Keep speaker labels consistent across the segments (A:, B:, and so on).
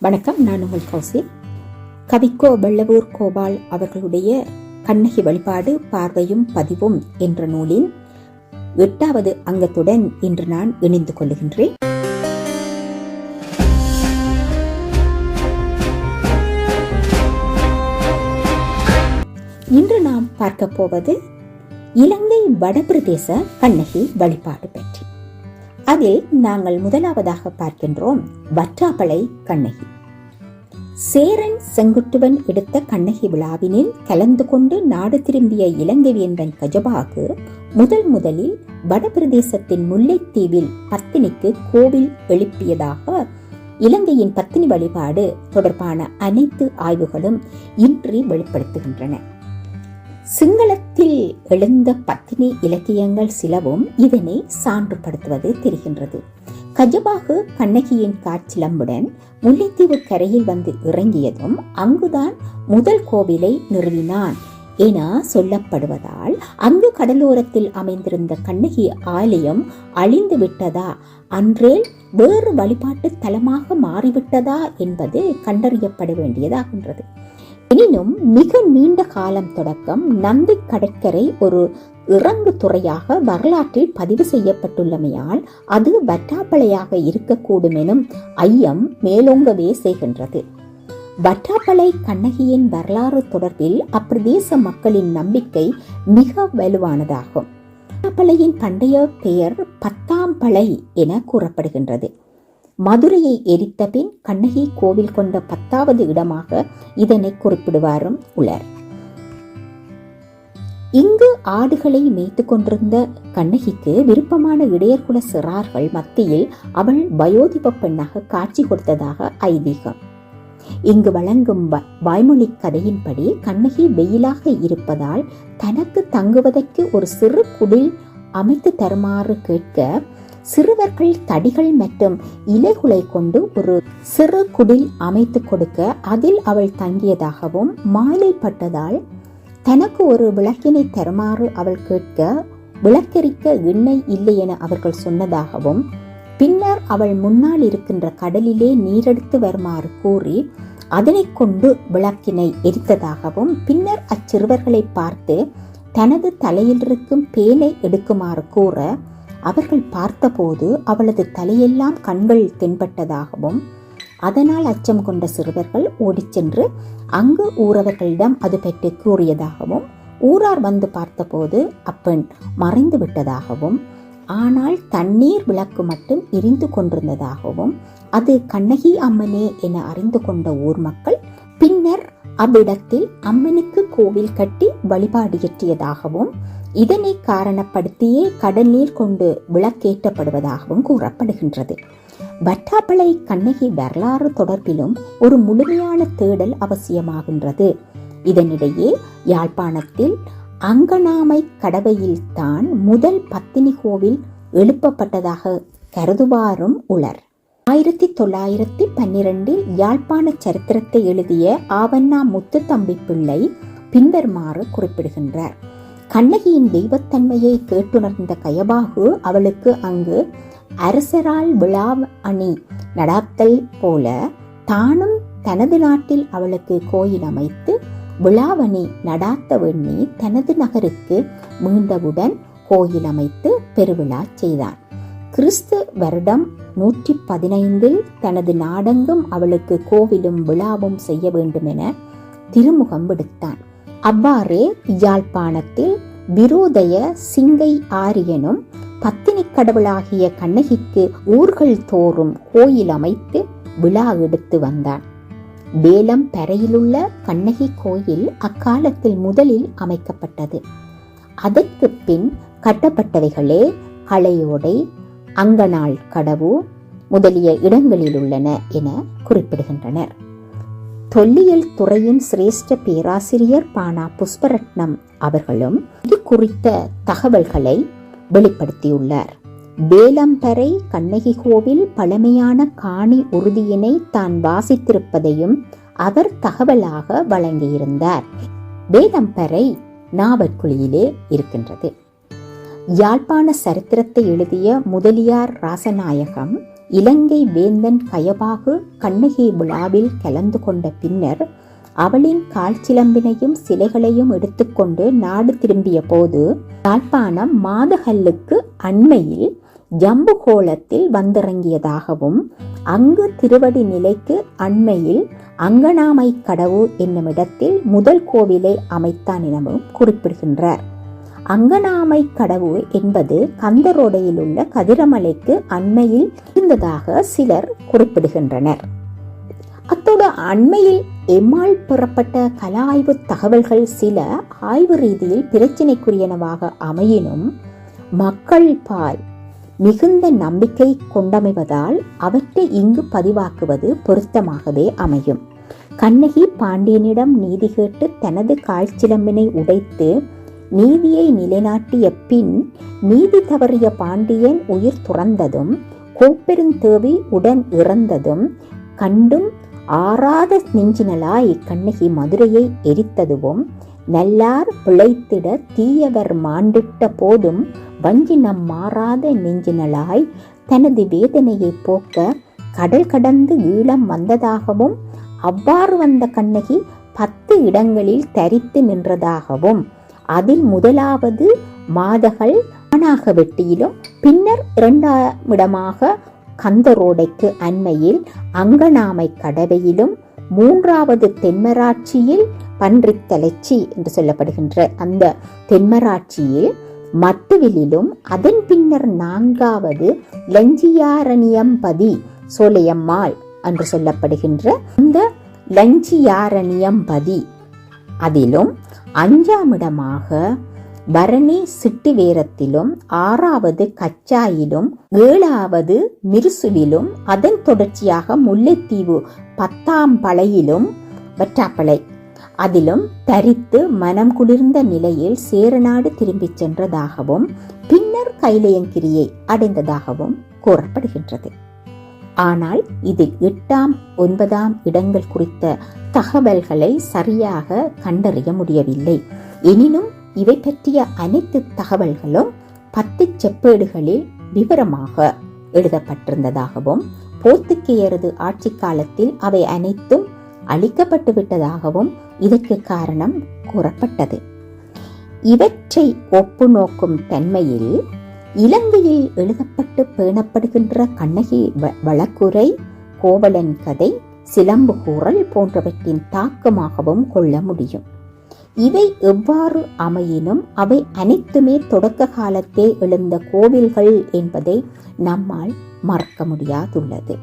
A: வணக்கம் நான் உங்கள் கௌசி கவிக்கோ வெள்ளவூர் கோபால் அவர்களுடைய கண்ணகி வழிபாடு பார்வையும் பதிவும் என்ற நூலின் எட்டாவது அங்கத்துடன் இன்று நான் இணைந்து கொள்ளுகின்றேன். இன்று நாம் பார்க்க போவது இலங்கை வடபிரதேச கண்ணகி வழிபாடு பற்றி. அதில் நாங்கள் முதலாவதாக பார்க்கின்றோம் வற்றாப்பளை கண்ணகி. சேரன் செங்குட்டுவன் எடுத்த கண்ணகி விழாவினில் கலந்து கொண்டு நாடு திரும்பிய இலங்கை வேந்தன் கஜபாகு முதல் முதலில் வடபிரதேசத்தின் முல்லைத்தீவில் பத்தினிக்கு கோவில் எழுப்பியதாக இலங்கையின் பத்தினி வழிபாடு தொடர்பான அனைத்து ஆய்வுகளும் இன்றி வெளிப்படுத்துகின்றன. சிங்களத்தில் எழுந்த பத்தினி இலக்கியங்கள் சிலவும் இதனை சான்றுபடுத்துவது தெரிகின்றது. கஜபாகு கண்ணகியின் காட்சிலம்புடன் முல்லைத்தீவு கரையில் வந்து இறங்கியதும் அங்குதான் முதல் கோவிலை நிறுவினான் என சொல்லப்படுவதால் அங்கு கடலோரத்தில் அமைந்திருந்த கண்ணகி ஆலயம் அழிந்து விட்டதா? அன்றே வேறு வழிபாட்டு தலமாக மாறிவிட்டதா? என்பது கண்டறியப்பட வேண்டியதாகின்றது. எனினும் மிக நீண்ட காலம் தொடக்கம் நந்தி கடற்கரை ஒரு இறங்கு துறையாக வரலாற்றில் பதிவு செய்யப்பட்டுள்ளமையால் அது வட்டாப்பளையாக இருக்கக்கூடும் எனும் ஐயம் மேலோங்கவே செய்கின்றது. வட்டாப்பளை கண்ணகியின் வரலாறு தொடர்பில் அப்பிரதேச மக்களின் நம்பிக்கை மிக வலுவானதாகும். வட்டாப்பளையின் பண்டைய பெயர் பத்தாம் பளை என கூறப்படுகின்றது. மதுரையை எரித்த பின் கண்ணகி கோவில் கொண்ட பத்தாவது இடமாக இதனை குறிப்பிடுவாரும் உலர் இங்கு ஆடுகளை மேய்த்து கொண்டிருந்த கண்ணகிக்கு விருப்பமான இடையர்குல சிறார்கள் மத்தியில் அவள் வயோதிப பெண்ணாக காட்சி கொடுத்ததாக ஐதீகம். இங்கு வழங்கும் வாய்மொழி கதையின்படி கண்ணகி வெயிலாக இருப்பதால் தனக்கு தங்குவதற்கு ஒரு சிறு குடில் அமைத்து தருமாறு கேட்க சிறுவர்கள் தடிகள் மற்றும் இலைகுலை கொண்டு ஒரு சிறு குடில் அமைத்து கொடுக்க அதில் அவள் தங்கியதாகவும் மாலை பட்டதால் தனக்கு ஒரு விளக்கினை தருமாறு அவள் கேட்க விளக்கரிக்க எண்ணெய் இல்லை என அவர்கள் சொன்னதாகவும் பின்னர் அவள் முன்னால் இருக்கின்ற கடலிலே நீரெடுத்து வருமாறு கூறி அதனை கொண்டு விளக்கினை எரித்ததாகவும் பின்னர் அச்சிறுவர்களை பார்த்து தனது தலையில் இருக்கும் பேனை எடுக்குமாறு கூற அவர்கள் பார்த்தபோது அவளது தலையெல்லாம் கண்கள் தென்பட்டதாகவும் அதனால் அச்சம் கொண்ட சிறுவர்கள் ஓடிச்சென்று அங்கு ஊரவர்களிடம் அது பற்றி கூறியதாகவும் ஊரார் வந்து பார்த்தபோது அப்பெண் மறைந்து விட்டதாகவும் ஆனால் தண்ணீர் விளக்கு மட்டும் எரிந்து கொண்டிருந்ததாகவும் அது கண்ணகி அம்மனே என அறிந்து கொண்ட ஊர் மக்கள் பின்னர் அவ்விடத்தில் அம்மனுக்கு கோவில் கட்டி வழிபாடு இயற்றியதாகவும் இதனை காரணப்படுத்தியே கடல் நீர் கொண்டு விளக்கேற்றப்படுவதாகவும் கூறப்படுகின்றது. வட்டாப்பளை கண்ணகி வரலாறு தொடர்பிலும் ஒரு முழுமையான தேடல் அவசியமாகின்றது. இதனிடையே யாழ்ப்பாணத்தில் அங்கனாமை கடவையில் தான் முதல் பத்தினி கோவில் எழுப்பப்பட்டதாக கருதுவாரும் உளர். ஆயிரத்தி தொள்ளாயிரத்தி பன்னிரண்டில் யாழ்ப்பாண சரித்திரத்தை எழுதிய ஆவண்ணா முத்துத்தம்பி பிள்ளை பின்வருமாறு குறிப்பிடுகின்றார். கண்ணகியின் தெய்வத்தன்மையை கேட்டுணர்ந்த கயபாகு அவளுக்கு அங்கு அரசரால் விழா அணி நடாத்தல் போல தானும் தனது நாட்டில் அவளுக்கு கோயில் அமைத்து விழாவணி நடாத்த வெண்ணி தனது நகருக்கு மீண்டவுடன் கோயில் அமைத்து பெருவிழா செய்தான். கிறிஸ்து வருடம் நூற்றி பதினைந்தில் தனது நாடெங்கும் அவளுக்கு கோவிலும் விழாவும் செய்ய வேண்டும் என திருமுகம் விடுத்தான். அவ்வாறே யாழ்ப்பாணத்தில் விரோதய சிங்கை ஆரியனும் பத்தினி கடவுளாகிய கண்ணகிக்கு ஊர்கள் தோறும் கோயில் அமைத்து விழா எடுத்து வந்தான். வேலம் பறையிலுள்ள கண்ணகி கோயில் அக்காலத்தில் முதலில் அமைக்கப்பட்டது. அதற்கு பின் கட்டப்பட்டவைகளே களையோடை அங்கநாள் கடவு முதலிய இடங்களில் உள்ளன என குறிப்பிடுகின்றனர். தொல்லியல் துறையின் சிரேஷ்ட பேராசிரியர் பானா புஷ்பரட்னம் அவர்களும் இது குறித்த தகவல்களை வெளிப்படுத்தியுள்ளார். வேலம்பரை கண்ணகி கோவில் பழமையான காணி உறுதியினை தான் வாசித்திருப்பதையும் அவர் தகவலாக வழங்கியிருந்தார். வேலம்பரை நாவற்குழியிலே இருக்கின்றது. யாழ்ப்பாண சரித்திரத்தை எழுதிய முதலியார் ராசநாயகம் இலங்கை வேந்தன் கயபாகு கண்ணகி விழாவில் கலந்து கொண்ட பின்னர் அவளின் கால் சிலம்பினையும் சிலைகளையும் எடுத்துக்கொண்டு நாடு திரும்பிய போது யாழ்ப்பாணம் மாதகல்லுக்கு அண்மையில் ஜம்புகோளத்தில் வந்திறங்கியதாகவும் அங்கு திருவடி நிலைக்கு அண்மையில் அங்கனாமை கடவு என்னும் இடத்தில் முதல் கோவிலை அமைத்தான் எனவும் குறிப்பிடுகின்றார். அங்கனாமை கடவு என்பது கந்தரோடையில் உள்ள கதிரமலைக்கு அண்மையில் இருந்ததாக சிலர் குறிப்பிடுகின்றனர். அத்தோடு அண்மையில் எம்மால் பெறப்பட்ட கல ஆய்வு தகவல்கள் சில ஆய்வு ரீதியில் பிரச்சினைக்குரியனவாக அமையினும் மக்கள் பால் மிகுந்த நம்பிக்கை கொண்டமைவதால் அவற்றை இங்கு பதிவாக்குவது பொருத்தமாகவே அமையும். கண்ணகி பாண்டியனிடம் நீதி கேட்டு தனது காய்ச்சிலம்பினை உடைத்து நீதியை நிலைநாட்டிய பின் நீதி தவறிய பாண்டியன் உயிர் துறந்ததும் கோப்பெருந்தேவி உடன் இறந்ததும் கண்டும் ஆறாத நெஞ்சினலாய் கண்ணகி மதுரையை எரித்ததுவும் நல்லார் பிழைத்திட தீயவர் மாண்டிட்ட போதும் வஞ்சினம் மாறாத நெஞ்சினலாய் தனது வேதனையை போக்க கடல் கடந்து ஈழம் வந்ததாகவும் அவ்வாறு வந்த கண்ணகி பத்து இடங்களில் தரித்து நின்றதாகவும் அதில் முதலாவது மாதகள் ஆனாக வெட்டியிலும் பின்னர் இரண்டாம் இடமாக கந்தரோடைக்கு அண்மையில் அங்கனாமை கடவையிலும் மூன்றாவது தென்மராட்சியில் பன்றித்தலைச்சி என்று சொல்லப்படுகின்ற அந்த தென்மராட்சியில் மட்டுவிலும் அதன் பின்னர் நான்காவது லஞ்சியாரணியம்பதி சோலையம்மாள் என்று சொல்லப்படுகின்ற அந்த லஞ்சியாரணியம்பதி. அதிலும் அஞ்சாம் இடமாக பரணி சிட்டி வேரத்திலும் ஆறாவது கச்சாயிலும் ஏழாவது மிருசுவிலும் அதன் தொடர்ச்சியாக முல்லைத்தீவு பத்தாம் பளையிலும் வற்றாப்பளை அதிலும் தரித்து மனம் குளிர்ந்த நிலையில் சேரநாடு திரும்பிச் சென்றதாகவும் பின்னர் கைலையங்கிரியை அடைந்ததாகவும் கூறப்படுகின்றது. ஆனால் இதில் எட்டாம் ஒன்பதாம் இடங்கள் குறித்த தகவல்களை சரியாக கண்டறிய முடியவில்லை. எனினும் இவை பற்றிய அனைத்து தகவல்களும் பத்து செப்பேடுகளில் விவரமாக எழுதப்பட்டிருந்ததாகவும் போர்த்துக்கேயரது ஆட்சி காலத்தில் அவை அனைத்தும் அழிக்கப்பட்டு விட்டதாகவும் இதற்கு காரணம் கூறப்பட்டது. இவற்றை ஒப்பு நோக்கும் தன்மையில் இலங்கையில் எழுதப்பட்டு பேணப்படுகின்ற கண்ணகி வழக்குரை கோவலன் கதை சிலம்பு கூறல் போன்றவற்றின் தாக்கமாகவும் கொள்ள முடியும். இவை எவ்வாறு அமையினும் அவை அனைத்துமே தொடக்க காலத்தே எழுந்த கோவில்கள் என்பதை நம்மால் மறக்க முடியாதுள்ளது.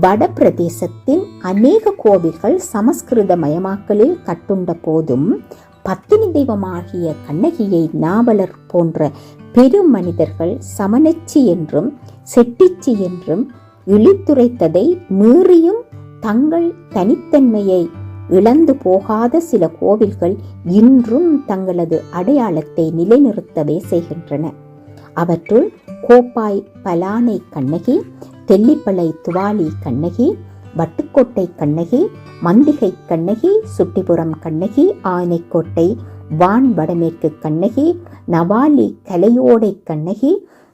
A: வட பிரதேசத்தின் அநேக கோவில்கள் சமஸ்கிருத மயமாக்கலில் கட்டுண்ட போதும் பத்தினி தெய்வமாகிய கண்ணகியை நாவலர் போன்ற பெரும் மனிதர்கள் சமணச்சி என்றும் செட்டிச்சி என்றும் இழித்துரைத்ததை மீறியும் தங்கள் தனித்தன்மையை இழந்து போகாத சில கோவில்கள் இன்றும் தங்களது அடையாளத்தை நிலைநிறுத்தவே செய்கின்றன. அவற்றுள் கோப்பாய் பலானை கண்ணகி தெல்லிப்பளை துவாலி கண்ணகி வட்டுக்கோட்டை கண்ணகி மந்திகை கண்ணகி சுட்டிபுரம் கண்ணகி ஆனைக்கோட்டை வான் வடமேற்கு கண்ணகி நவாலி கலையோடை கண்ணகி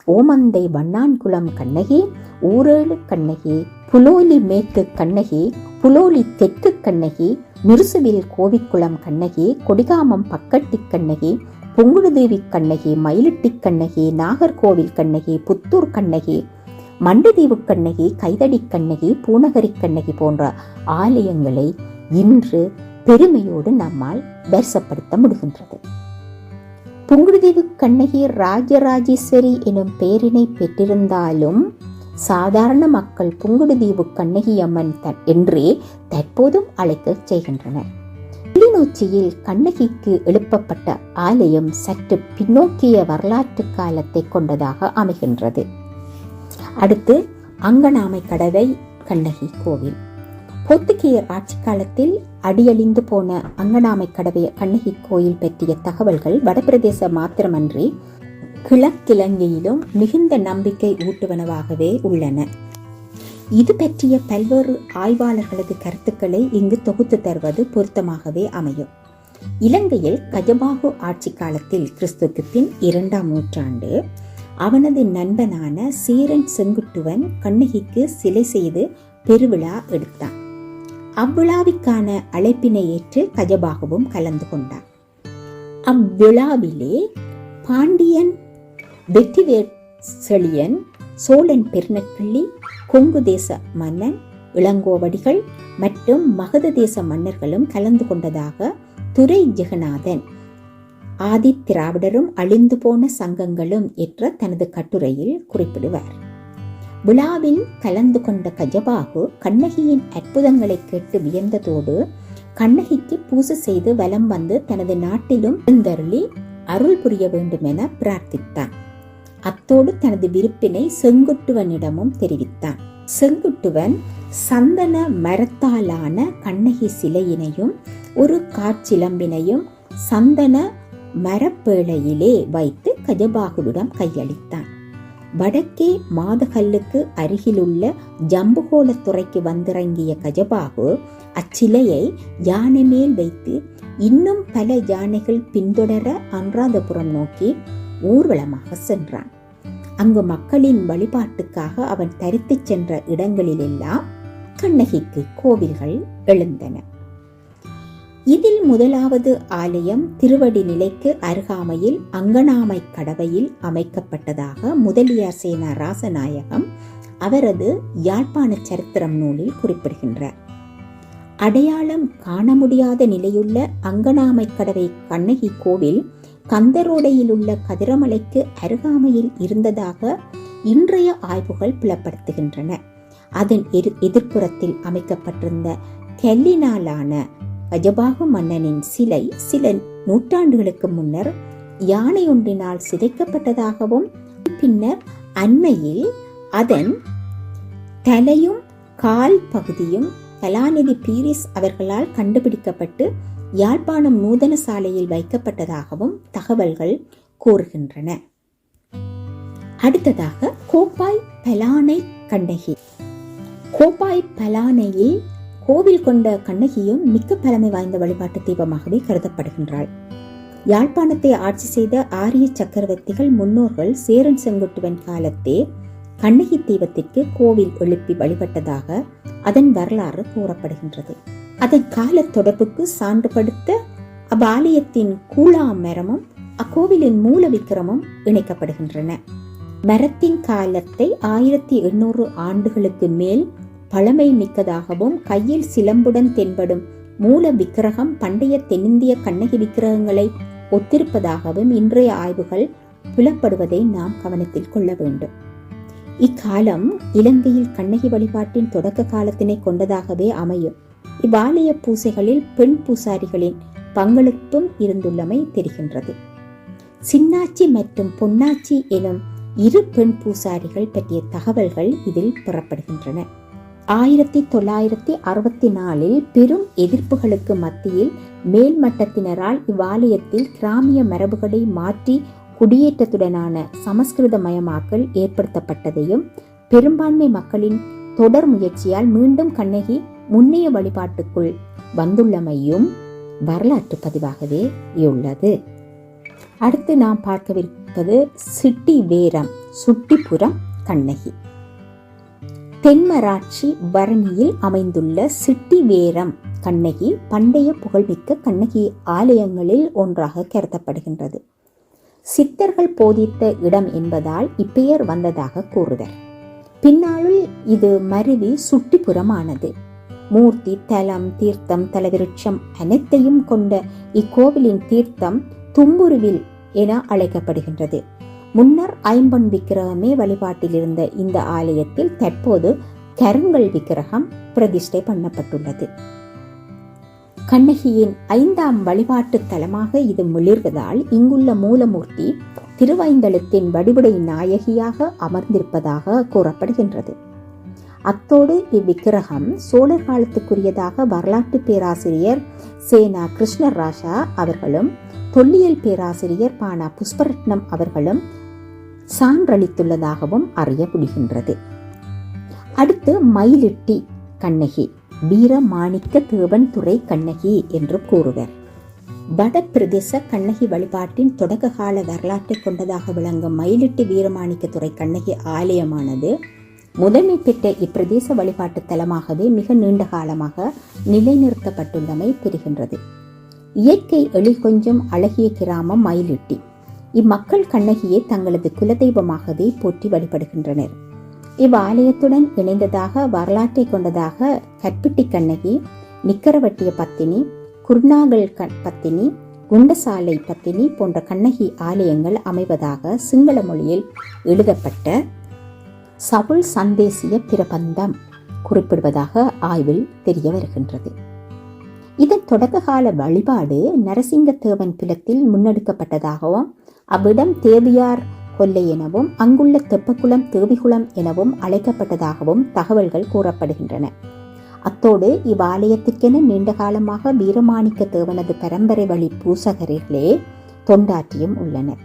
A: ஓமந்தை வண்ணான்குளம் கண்ணகி ஊரேழு கண்ணகி புலோலி மேற்கு கண்ணகி புலோலி தெற்கு கண்ணகி மிருசுவில் கோவிக்குளம் கண்ணகி கொடிகாமம் பக்கட்டி கண்ணகி புங்குடுதேவி கண்ணகி மயிலிட்டி கண்ணகி நாகர்கோவில் கண்ணகி புத்தூர் கண்ணகி மண்டுதீவு கண்ணகி கைதடி கண்ணகி பூநகரி கண்ணகி போன்ற ஆலயங்களை இன்று பெருமையோடு நம்மால் தரிசப்படுத்த முடிகின்றது. புங்குடுதீவு கண்ணகி ராஜராஜேஸ்வரி எனும் பெயரினை பெற்றிருந்தாலும் சாதாரண மக்கள் புங்குடுதீவு கண்ணகி அம்மன் என்றே தற்போதும் அழைக்க செய்கின்றனர். கிளிநொச்சியில் கண்ணகிக்கு எழுப்பப்பட்ட ஆலயம் சற்று பின்னோக்கிய வரலாற்று காலத்தை கொண்டதாக அமைகின்றது. அடுத்து அங்கனாமை கடவை கண்ணகி கோவில். போர்த்துகேயர் ஆட்சி காலத்தில் அடியழிந்து போன அங்கனாமை கடவை கண்ணகி கோயில் பற்றிய தகவல்கள் வடபிரதேச மாத்திரமன்றி கிழக்கிழங்கையிலும் மிகுந்த நம்பிக்கை ஊட்டுவனவாகவே உள்ளன. இது பற்றிய பல்வேறு ஆய்வாளர்களது கருத்துக்களை இங்கு தொகுத்து தருவது பொருத்தமாகவே அமையும். இலங்கையில் கஜபாகு ஆட்சி காலத்தில் கிறிஸ்துக்கு பின் இரண்டாம் நூற்றாண்டு அவனது நண்பனான சேரன் செங்குட்டுவன் கண்ணகிக்கு சிலை செய்து பெருவிழா எடுத்தான். அவ்விழாவிற்கான அழைப்பினை ஏற்று கஜபாகவும் கலந்து கொண்டான். அவ்விழாவிலே பாண்டியன் வெற்றிவேர் செழியன் சோழன் பெருநக்கிள்ளி கொங்கு தேச மன்னன் இளங்கோவடிகள் மற்றும் மகத தேச மன்னர்களும் கலந்து கொண்டதாக துரை ஜெகநாதன் ஆதி திராவிடரும் அழிந்து போன சங்கங்களும் என்ற தனது கட்டுரையில் குறிப்பிடுவார். விழாவில் கலந்து கொண்ட கஜபாகு கண்ணகியின் அற்புதங்களை கேட்டு வியந்ததோடு கண்ணகிக்கு பூசை செய்து வலம் வந்து தனது நாட்டிலும் எழுந்தருளி அருள் புரிய வேண்டும் என பிரார்த்தித்தான். அத்தோடு தனது விருப்பினை செங்குட்டுவனிடமும் தெரிவித்தான். செங்குட்டுவன் சந்தன மரத்தாலான கண்ணகி சிலையினையும் ஒரு காற்றிலம்பினையும் சந்தன மரப்பேழையிலே வைத்து கஜபாகுவிடம் கையளித்தான். வடக்கே மாதகல்லுக்கு அருகிலுள்ள ஜம்புகோலத்துறைக்கு வந்திறங்கிய கஜபாகு அச்சிலையை யானை மேல் வைத்து இன்னும் பல யானைகள் பின்தொடர அனுராதபுரம் நோக்கி ஊர்வலமாக சென்றான். அங்கு மக்களின் வழிபாட்டுக்காக அவன் தரித்துச் சென்ற இடங்களிலெல்லாம் கண்ணகிக்கு கோவில்கள் எழுந்தன. இதில் முதலாவது ஆலயம் திருவடி நிலைக்கு அருகாமையில் அங்கனாமை கடவையில் அமைக்கப்பட்டதாக முதலியார் சேனா ராசநாயகம் அவரது யாழ்ப்பாண சரித்திரம் நூலில் குறிப்பிடுகின்றார். அடையாளம் காண முடியாத நிலையுள்ள அங்கனாமை கடவை கண்ணகி கோவில் கந்தரோடையில் உள்ள கதிரமலைக்கு அருகாமையில் இருந்ததாக இன்றைய ஆய்வுகள் புலப்படுத்துகின்றன. அதன் எதிர் எதிர்ப்புறத்தில் அமைக்கப்பட்டிருந்த கெல்லினாலான கஜபாகு மன்னனின் சிலை சில நூற்றாண்டுகளுக்கு முன்னர் யானை ஒன்றினால் சிதைக்கப்பட்டதாகவும் பின்னர் அண்மையில் அதன் தலையும் கால் பகுதியும் கலாநிதி பீரிஸ் அவர்களால் கண்டுபிடிக்கப்பட்டு யாழ்ப்பாணம் நூதன சாலையில் வைக்கப்பட்டதாகவும் தகவல்கள் கூறுகின்றன. அடுத்ததாக கோப்பாய் பலானை கண்ணகி கோப்பாய் பலானையில் கோவில் கொண்ட கண்ணகியும் மிக்க பழமை வாய்ந்த வழிபாட்டு தீபமாகவே கருதப்படுகின்றாள். யாழ்ப்பாணத்தை ஆட்சி செய்த ஆரிய சக்கரவர்த்திகள் முன்னோர்கள் சேரன் செங்குட்டுவன் காலத்தே கண்ணகி தீபத்திற்கு கோவில் எழுப்பி வழிபட்டதாக அதன் வரலாறு கூறப்படுகின்றது. அதன் கால தொடர்புக்கு சான்றுபடுத்த அவ்வாலயத்தின் கூழா மரமும் அக்கோவிலின் மூல விக்கிரமும் இணைக்கப்படுகின்றன. மரத்தின் காலத்தை ஆயிரத்தி எண்ணூறு ஆண்டுகளுக்கு மேல் பழமை மிக்கதாகவும் கையில் சிலம்புடன் தென்படும் மூல விக்கிரகம் பண்டைய தென்னிந்திய கண்ணகி விக்கிரகங்களை ஒத்திருப்பதாகவும் இன்றைய ஆய்வுகள் புலப்படுவதை நாம் கவனத்தில் கொள்ள வேண்டும். இக்காலம் இலங்கையில் கண்ணகி வழிபாட்டின் தொடக்க காலத்தினை கொண்டதாகவே அமையும். இவ்வாலய பூசைகளில் பெண் பூசாரிகளின் பங்களிப்பும் இருந்துள்ளமை தெரிகின்றது. சின்னாச்சி மற்றும் பொன்னாச்சி எனும் இரு பெண் பூசாரிகள் பற்றிய தகவல்கள் இதில் பெறப்படுகின்றன. ஆயிரத்தி தொள்ளாயிரத்தி அறுபத்தி நாலில் பெரும் எதிர்ப்புகளுக்கு மத்தியில் மேல்மட்டத்தினரால் இவ்வாலயத்தில் கிராமிய மரபுகளை மாற்றி குடியேற்றத்துடனான சமஸ்கிருதமயமாக்கல் ஏற்படுத்தப்பட்டதையும் பெரும்பான்மை மக்களின் தொடர் முயற்சியால் மீண்டும் கண்ணகி முன்னைய வழிபாட்டுக்குள் வந்துள்ளமையும் வரலாற்று பதிவாகவே உள்ளது. அடுத்து நாம் பார்க்கவிருப்பது சிட்டி வேரம் சுட்டிபுரம் கண்ணகி. தென்மராட்சி பரணியில் அமைந்துள்ள சிட்டி வேரம் கண்ணகி பண்டைய புகழ்மிக்க கண்ணகி ஆலயங்களில் ஒன்றாக கருதப்படுகின்றது. சித்தர்கள் போதித்த இடம் என்பதால் இப்பெயர் வந்ததாக கூறுவர். பின்னாளில் இது மருவி சுட்டிப்புறமானது மூர்த்தி தலம் தீர்த்தம் தலவிருட்சம் அனைத்தையும் கொண்ட இக்கோவிலின் தீர்த்தம் தும்புருவில் என அழைக்கப்படுகின்றது. முன்னர் ஐம்பொன் விக்கிரகமே வழிபாட்டில் இருந்த இந்த ஆலயத்தில் தற்போது கருங்கல் விக்கிரகம் பிரதிஷ்டை பண்ணப்பட்டுள்ளது. கண்ணகியின் ஐந்தாம் வழிபாட்டு தலமாக இது மிளிர்வதால் இங்குள்ள மூலமூர்த்தி திருவைந்தளத்தின் வடிவுடை நாயகியாக அமர்ந்திருப்பதாக கூறப்படுகின்றது. அத்தோடு இவ்விக்கிரகம் சோழர் காலத்துக்குரியதாக வரலாற்று பேராசிரியர் சேனா கிருஷ்ணராஜா அவர்களும் தொல்லியல் பேராசிரியர் பானா புஷ்பரத்னம் அவர்களும் சான்றளித்துள்ளதாகவும் அறிய முடிகின்றது அடுத்து மயிலிட்டி கண்ணகி வீர மாணிக்க தேவன் துறை கண்ணகி என்று கூறுவர். வடபிரதேச கண்ணகி வழிபாட்டின் தொடக்க கால வரலாற்றை கொண்டதாக விளங்கும் மயிலிட்டி வீரமாணிக்கத்துறை கண்ணகி ஆலயமானது முதன்மை பெற்ற இப்பிரதேச வழிபாட்டு தலமாகவே மிக நீண்ட காலமாக நிலைநிறுத்தப்பட்டுள்ளமை தெரிகின்றது. இயற்கை எழில் கொஞ்சம் அழகிய கிராமம் மயிலிட்டி. இம்மக்கள் கண்ணகியை தங்களது குலதெய்வமாகவே போற்றி வழிபடுகின்றனர். இவ்வாலயத்துடன் இணைந்ததாக வரலாற்றை கொண்டதாக கற்பிட்டி கண்ணகி நிக்கரவட்டிய பத்தினி குர்ணாகல் க- பத்தினி குண்டசாலை பத்தினி போன்ற கண்ணகி ஆலயங்கள் அமைவதாக சிங்கள மொழியில் எழுதப்பட்ட சவுல் சந்தேசிய பிரபந்தம் குறிப்பிடுவதாக ஆய்வில் தெரிய வருகின்றது. இதன் தொடக்ககால வழிபாடு நரசிங்கத்தேவன் பிலத்தில் முன்னெடுக்கப்பட்டதாகவும் அவ்விடம் தேவியார் கொல்லை எனவும் அங்குள்ள தெப்பக்குளம் தேவிகுளம் எனவும் அழைக்கப்பட்டதாகவும் தகவல்கள் கூறப்படுகின்றன. அத்தோடு இவ்வாலயத்திற்கென நீண்ட காலமாக வீரமாணிக்க தேவனது பரம்பரை வழி பூசகர்களே தொண்டாற்றியும் உள்ளனர்.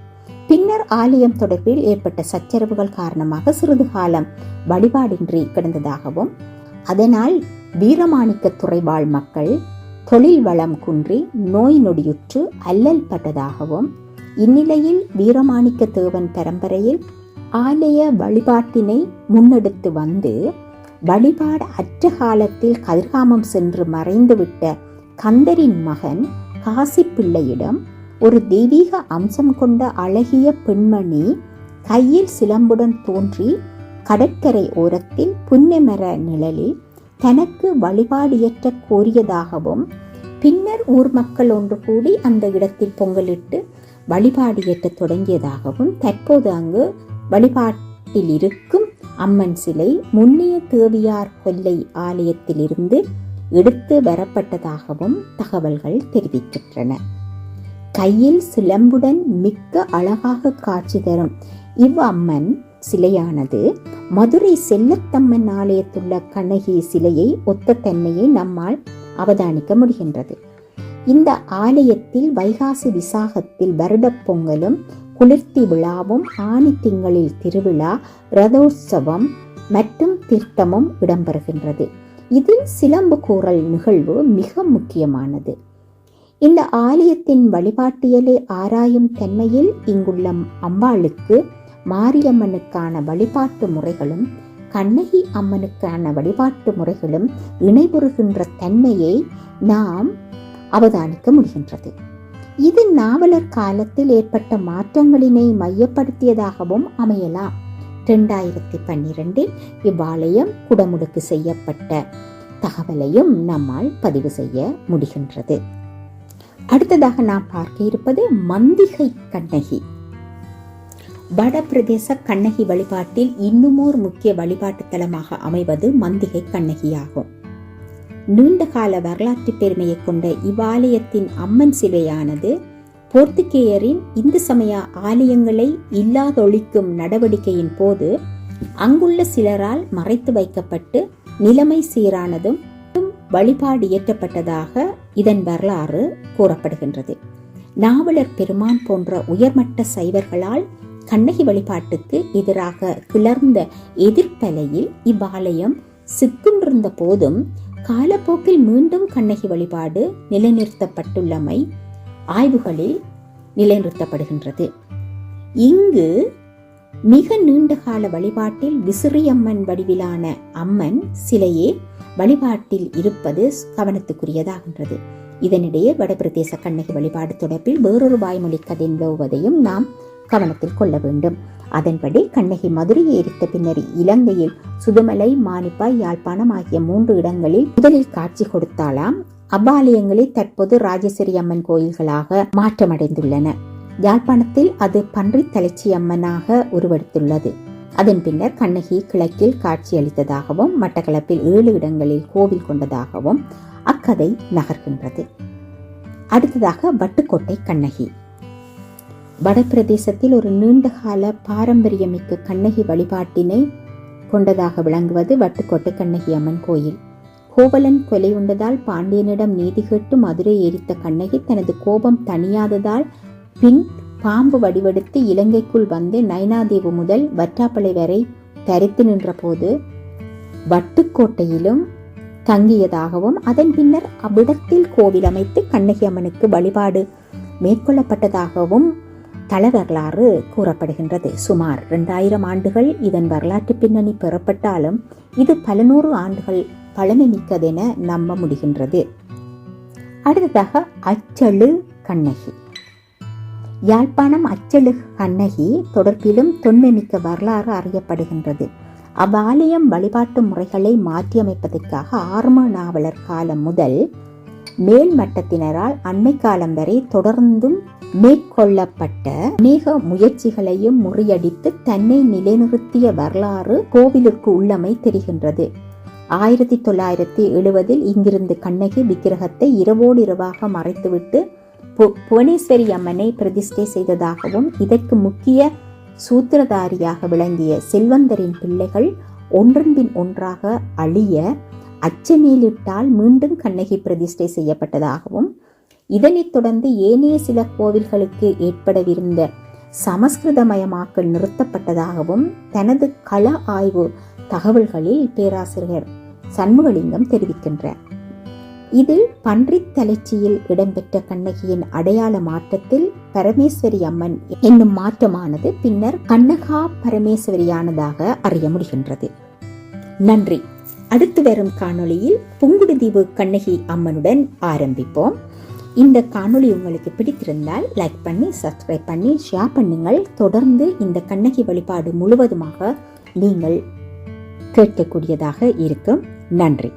A: பின்னர் ஆலயம் தொடர்பில் ஏற்பட்ட சச்சரவுகள் காரணமாக சிறிது காலம் வழிபாடின்றி கிடந்ததாகவும் அதனால் வீரமாணிக்க துறைவாழ் மக்கள் தொழில் வளம் குன்றி நோய் நொடியுற்று அல்லல் பட்டதாகவும் இந்நிலையில் வீரமாணிக்க தேவன் பரம்பரையில் ஆலய வழிபாட்டினை முன்னெடுத்து வந்து வழிபாடு அற்ற காலத்தில் கதிர்காமம் சென்று மறைந்துவிட்ட கந்தரின் மகன் காசி பிள்ளையிடம் ஒரு தெய்வீக அம்சம் கொண்ட அழகிய பெண்மணி கையில் சிலம்புடன் தோன்றி கடற்கரை ஓரத்தில் புன்னைமர நிழலில் தனக்கு வழிபாடியற்ற கோரியதாகவும் பின்னர் ஊர் மக்கள் ஒன்று கூடி அந்த இடத்தில் பொங்கலிட்டு வழிபாடியற்ற தொடங்கியதாகவும் தற்போது அங்கு வழிபாட்டில் இருக்கும் அம்மன் சிலை முன்னிய தேவியார் கொல்லை ஆலயத்திலிருந்து எடுத்து வரப்பட்டதாகவும் தகவல்கள் தெரிவிக்கின்றன. கையில் சிலம்புடன் மிக்க அழகாக காட்சி தரும் இவ் அம்மன் சிலையானது மதுரை செல்லத்தம்மன் ஆலயத்துள்ள கண்ணகி சிலையை ஒத்த தன்மையை நம்மால் அவதானிக்க முடிகின்றது. இந்த ஆலயத்தில் வைகாசி விசாகத்தில் வருடப் பொங்கலும் குளிர்த்தி விழாவும் ஆனி திங்களில் திருவிழா ரதோற்சவம் மற்றும் தீர்த்தமும் இடம்பெறுகின்றது. இதில் சிலம்பு கூறல் நிகழ்வு மிக முக்கியமானது. இந்த ஆலயத்தின் வழிபாட்டியலை ஆராயும் தன்மையில் இங்குள்ள அம்பாளுக்கு மாரியம்மனுக்கான வழிபாட்டு முறைகளும் கண்ணகி அம்மனுக்கான வழிபாட்டு முறைகளும் இணைபுறுகின்ற தன்மையை நாம் அவதானிக்க முடிகின்றது. இது நாவலர் காலத்தில் ஏற்பட்ட மாற்றங்களினை மையப்படுத்தியதாகவும் அமையலாம் இரண்டாயிரத்தி பன்னிரெண்டில் இவ்வாலயம் குடமுடுக்கு செய்யப்பட்ட தகவலையும் நம்மால் பதிவு செய்ய முடிகின்றது. அடுத்ததாக நாம் பார்க்க இருப்பது மந்திகை கண்ணகி. வட பிரதேச கண்ணகி வழிபாட்டில் இன்னுமோர் முக்கிய வழிபாட்டு தலமாக அமைவது மந்திகை கண்ணகியாகும். நீண்டகால வரலாற்று பெருமையை கொண்ட இவ்வாலயத்தின் அம்மன் சிலையானது போர்த்துகேயரின் இந்து சமய ஆலயங்களை இல்லாதொழிக்கும் நடவடிக்கையின் போது அங்குள்ள சிலரால் மறைத்து வைக்கப்பட்டு நிலைமை சீரானதும் வழிபாடு இயற்றப்பட்டதாக இதன் வரலாறு கூறப்படுகின்றது. நாவலர் பெருமான் போன்ற உயர்மட்ட சைவர்களால் கண்ணகி வழிபாட்டுக்கு எதிராக கிளர்ந்த எதிர்ப்பலையில் இவ்வாலயம் சிக்குண்டிருந்த போதும் காலப்போக்கில் மீண்டும் கண்ணகி வழிபாடு நிலைநிறுத்தப்பட்டுள்ளமை ஆய்வுகளில் நிலைநிறுத்தப்படுகின்றது. இங்கு மிக நீண்ட கால வழிபாட்டில் விசிறியம்மன் வடிவிலான அம்மன் சிலையே வழிபாட்டில் இருப்பது கவனத்துக்குரியதாகின்றது. இதனிடையே வடபிரதேச கண்ணகி வழிபாடு தொடர்பில் வேறொரு வாய்மொழி கதை நிலவுவதையும் நாம் கவனத்தில் கொள்ள வேண்டும். அதன்படி கண்ணகி மதுரையை எரித்த பின்னர் இலங்கையில் சுதுமலை மானிப்பாய் யாழ்ப்பாணம் ஆகிய மூன்று இடங்களில் முதலில் காட்சி கொடுத்தாலாம் அவ்வாலயங்களில் தற்போது ராஜேஸ்வரி அம்மன் கோயில்களாக மாற்றமடைந்துள்ளன. யாழ்ப்பாணத்தில் அது பன்றி தலைச்சி அம்மனாக உருவெடுத்துள்ளது. அதன் பின்னர் கண்ணகி கிழக்கில் காட்சியளித்ததாகவும் மட்டக்களப்பில் ஏழு இடங்களில் கோவில் கொண்டதாகவும் அக்கதை நகர்கின்றது. அடுத்ததாக வட்டுக்கோட்டை கண்ணகி. வடபிரதேசத்தில் ஒரு நீண்டகால பாரம்பரியமிக்க கண்ணகி வழிபாட்டினை கொண்டதாக விளங்குவது வட்டுக்கோட்டை கண்ணகி அம்மன் கோயில். கோவலன் கொலை உண்டதால் பாண்டியனிடம் நீதி கேட்டு மதுரை எரித்த கண்ணகி தனது கோபம் தணியாததால் பின் பாம்பு வடிவெடுத்து இலங்கைக்குள் வந்து நைனாதேவு முதல் வற்றாப்பளை வரை தரித்து நின்றபோது வட்டுக்கோட்டையிலும் தங்கியதாகவும் அதன் பின்னர் அவ்விடத்தில் கோவில் அமைத்து கண்ணகி அம்மனுக்கு வழிபாடு மேற்கொள்ளப்பட்டதாகவும் தள வரலாறு கூறப்படுகின்றது. சுமார் இரண்டாயிரம் ஆண்டுகள் இதன் வரலாற்று பின்னணி பெறப்பட்டாலும் இது பல நூறு ஆண்டுகள் பழமை மிக்கதென நம்ப முடிகின்றது. அடுத்ததாக அச்சழு கண்ணகி. யாழ்ப்பாணம் அச்சழு கண்ணகி தொடர்பிலும் தொன்மைமிக்க வரலாறு அறியப்படுகின்றது. அவ்வாலயம் வழிபாட்டு முறைகளை மாற்றியமைப்பதற்காக ஆர்ம நாவலர் காலம் முதல் மேல் மட்டத்தினரால் அண்மை காலம் வரை தொடர்ந்தும் மேற்கொள்ளப்பட்ட அநேக முயற்சிகளையும் முறியடித்து தன்னை நிலைநிறுத்திய வரலாறு கோவிலுக்கு உள்ளமை தெரிகின்றது. ஆயிரத்தி தொள்ளாயிரத்தி எழுபதில் இங்கிருந்து கண்ணகி விக்கிரகத்தை இரவோடு இரவாக மறைத்துவிட்டு பு- புவனேஸ்வரி அம்மனை பிரதிஷ்டை செய்ததாகவும் இதற்கு முக்கிய சூத்திரதாரியாக விளங்கிய செல்வந்தரின் பிள்ளைகள் ஒன்றன்பின் ஒன்றாக அழிய அச்சமேலிட்டால் மீண்டும் கண்ணகி பிரதிஷ்டை செய்யப்பட்டதாகவும் இதனைத் தொடர்ந்து ஏனைய சில கோவில்களுக்கு ஏற்படவிருந்த சமஸ்கிருதமயமாக்கல் நிறுத்தப்பட்டதாகவும் தனது கள ஆய்வு தகவல்களில் பேராசிரியர் சண்முகலிங்கம் தெரிவிக்கின்றார். இதில் பன்றித் தலைச்சியில் இடம்பெற்ற கண்ணகியின் அடையாள மாற்றத்தில் பரமேஸ்வரி அம்மன் என்னும் மாற்றமானது பின்னர் கண்ணகா பரமேஸ்வரியானதாக அறிய முடிகின்றது. நன்றி. அடுத்து வரும் காணொளியில் புங்குடுதீவு கண்ணகி அம்மனுடன் ஆரம்பிப்போம். இந்த காணொளி உங்களுக்கு பிடித்திருந்தால் லைக் பண்ணி சப்ஸ்கிரைப் பண்ணி ஷேர் பண்ணுங்கள். தொடர்ந்து இந்த கண்ணகி வழிபாடு முழுவதுமாக நீங்கள் கேட்கக்கூடியதாக இருக்கும். நன்றி.